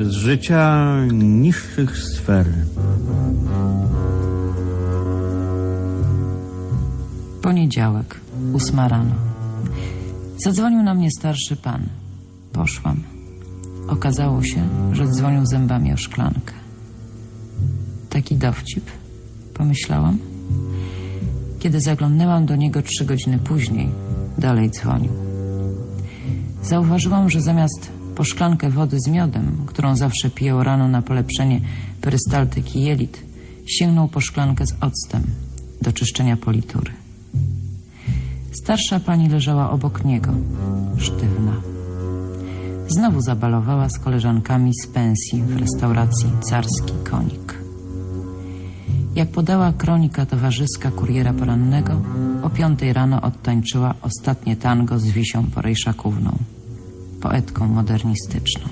z życia niższych sfer. Poniedziałek, ósma rano. Zadzwonił na mnie starszy pan. Poszłam. Okazało się, że dzwonił zębami o szklankę. Taki dowcip, pomyślałam. Kiedy zaglądnęłam do niego trzy godziny później, dalej dzwonił. Zauważyłam, że zamiast po szklankę wody z miodem, którą zawsze piję rano na polepszenie perystaltyki jelit, sięgnął po szklankę z octem do czyszczenia politury. Starsza pani leżała obok niego, sztywna. Znowu zabalowała z koleżankami z pensji w restauracji Carski Konik. Jak podała kronika towarzyska kuriera porannego, o piątej rano odtańczyła ostatnie tango z Wisią Porejszakówną, poetką modernistyczną.